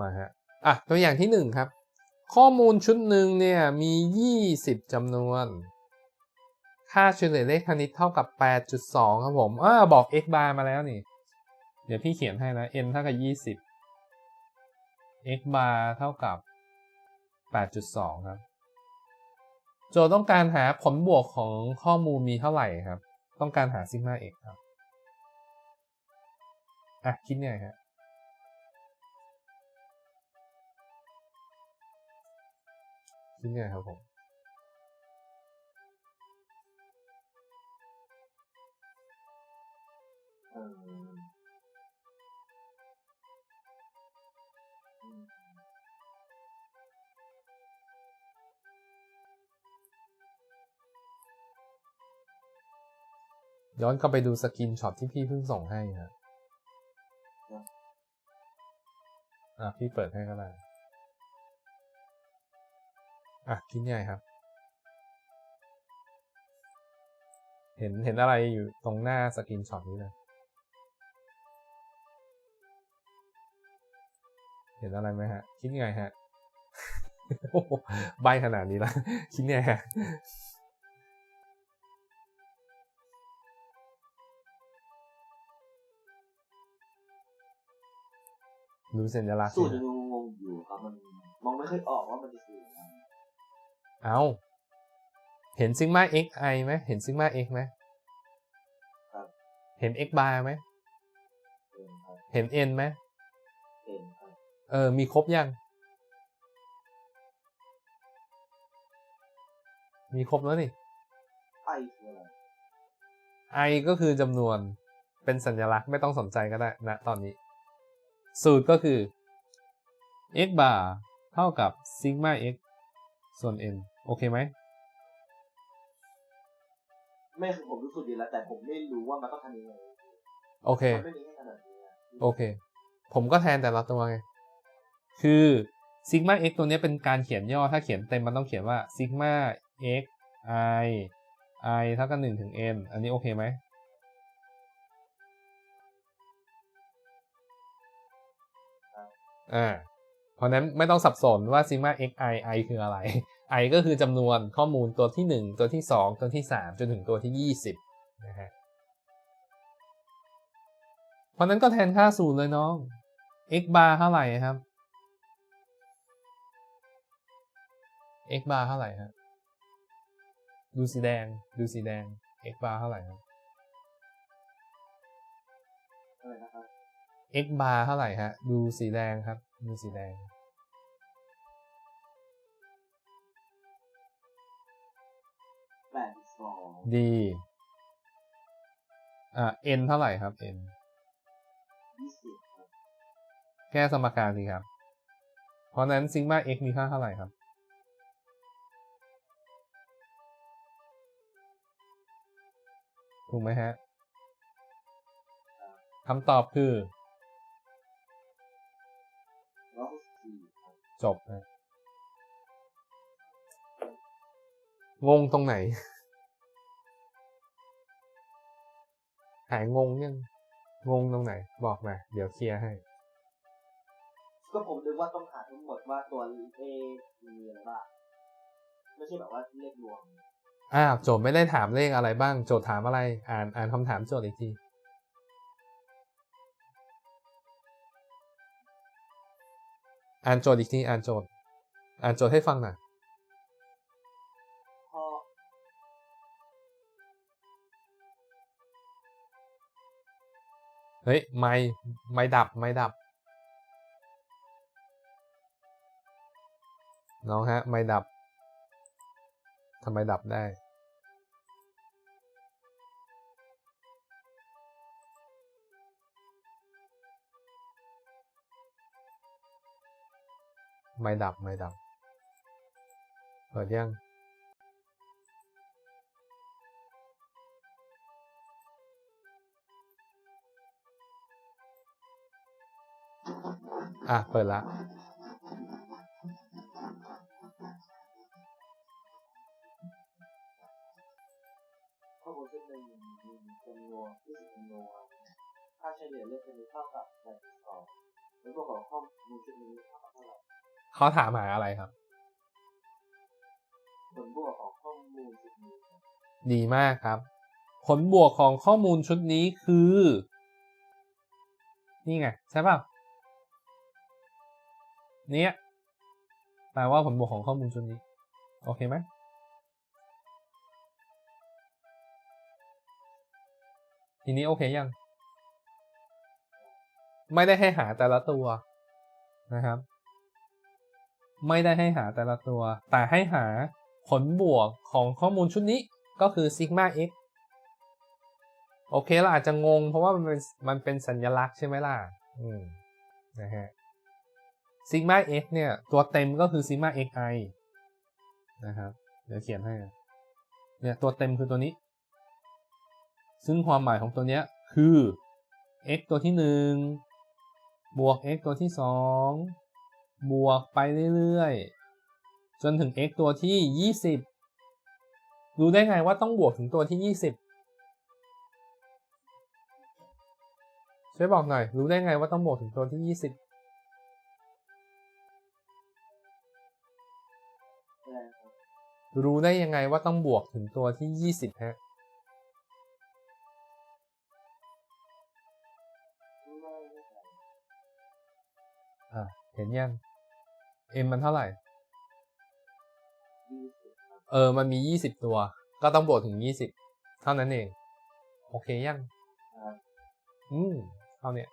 มาฮะอะตัวอย่างที่หนึ่งครับ ข้อมูลชุดหนึ่งเนี่ยมี 20จำนวน ค่าเฉลี่ยเลขคณิตเท่ากับ 8.2 ครับผมอ่าบอก x bar มาแล้วนี่ เดี๋ยวพี่เขียนให้นะ n เท่ากับ 20 x bar เท่ากับ 8.2 ครับ โจทย์ต้องการหาผลบวกของข้อมูลมีเท่าไหร่ครับ ต้องการหาซิกมา x ครับ อะ คิดไงฮะ คิดไงครับผมย้อนกลับไปดูสกินช็อตที่พี่เพิ่งส่งให้ฮะอะพี่เปิดให้ก็ได้ อะคิดไงครับ เห็นเห็นอะไรอยู่ตรงหน้าสกินช็อตนี้เลย เห็นอะไรไหมฮะ คิดไงฮะโอ้ใบขนาดนี้ล้วคิดไงฮะดูสัญลักษณ์สูตรสิยังงอยู่ครับมันมองไม่ค่อยออกว่ามันจะ เอาเห็นซิกมา x i ไหมเห็นซิกมา x ไหมครับเห็น x bar ไหมเป็นครับเห็น n ไหมเป็นครับเออ มีครบยัง มีครบแล้วนี่ไอคืออะไร i ก็คือจำนวนเป็นสัญลักษณ์ไม่ต้องสนใจก็ได้นะตอนนี้ สูตรก็คือ x bar เท่ากับซิกมา x ส่วน n โอเคไหมไม่คือผมรู้สึกดีแล้ว แต่ผมไม่รู้ว่ามันต้องทำยังไงโอเคมันไม่มีให้ขนาดนี้อะโอเค ผมก็แทนแต่ละตัวไง คือซิกมา x ตัวเนี้ยเป็นการเขียนย่อ ถ้าเขียนเต็มมันต้องเขียนว่าซิกมา x i i เท่ากับ1ถึง n อันนี้โอเคไหม อ่า เพราะนั้นไม่ต้องสับสนว่า sigma x i i คืออะไร i ก็คือจำนวนข้อมูลตัวที่ 1 ตัวที่ 2 ตัวที่ 3 จนถึงตัวที่ 20นะฮะเพราะนั้นก็แทนค่าสูตรเลยน้อง x bar เท่าไหร่ครับ x bar เท่าไหร่ฮะดูสีแดงดูสีแดง x bar เท่าไหร่ครับอะไรนะครับ x bar เท่าไหร่ฮะดูสีแดงครับดูสีแดง D อ่า n เท่าไหร่ครับ n ยี่สิบครับแก้สมการสิครับ เพราะฉะนั้นซิกมา x มีค่าเท่าไหร่ครับ ถูกไหมฮะคำตอบคือร้อยหกสิบสี่ครับจบนะงงตรงไหน หายงงยังงงตรงไหน บอกมา เดี๋ยวเคลียร์ให้ ก็ผมนึกว่าต้องหาทั้งหมดว่าตัวเลขมีอะไรบ้างไม่ใช่แบบว่าเลขรวมอ้าวโจทย์ไม่ได้ถามเลขอะไรบ้าง โจทย์ถามอะไร อ่านอ่านคำถามโจทย์อีกทีอ่านโจทย์อีกทีอ่านโจทย์อ่านโจทย์ให้ฟังหน่อย เฮ้ย ไม่ ไม่ดับ ไม่ดับ น้องฮะ ไม่ดับ ทำไมดับได้ ไม่ดับ ไม่ดับ เปิดยัง บเท่าไหร่เขาถามหาอะไรครับ ผลบวกของข้อมูลชุดนี้ ดีมากครับ ผลบวกของข้อมูลชุดนี้คือ นี่ไง ใช่ป่ะ เนี่ยแปลว่าผลบวกของข้อมูลชุดนี้ โอเคไหมทีนี้โอเคยัง ไม่ได้ให้หาแต่ละตัวนะครับ ไม่ได้ให้หาแต่ละตัว แต่ให้หาผลบวกของข้อมูลชุดนี้ก็คือซิกมา x โอเคเราอาจจะงงเพราะว่ามันเป็นมันเป็นสัญลักษณ์ใช่ไหมล่ะ อืม นะฮะ ซิกมา x เนี่ย ตัวเต็มก็คือซิกมา xi นะครับ เดี๋ยวเขียนให้ เนี่ย ตัวเต็มคือตัวนี้ ซึ่งความหมายของตัวเนี้ยคือ x ตัวที่หนึ่งบวก x ตัวที่สองบวกไปเรื่อยๆ จนถึง x ตัวที่ 20 รู้ได้ไงว่าต้องบวกถึงตัวที่ 20 ช่วยบอกหน่อย รู้ได้ไงว่าต้องบวกถึงตัวที่ 20 รู้ได้ยังไงว่าต้องบวกถึงตัวที่ 20 ฮะไม่แน่ใจอะเห็นยัง m มันเท่าไหร่ยี่สิบครับเออ มันมี 20 ตัว ก็ต้องบวกถึง 20 เท่านั้นเอง โอเคยังครับอืม เท่าเนี้ย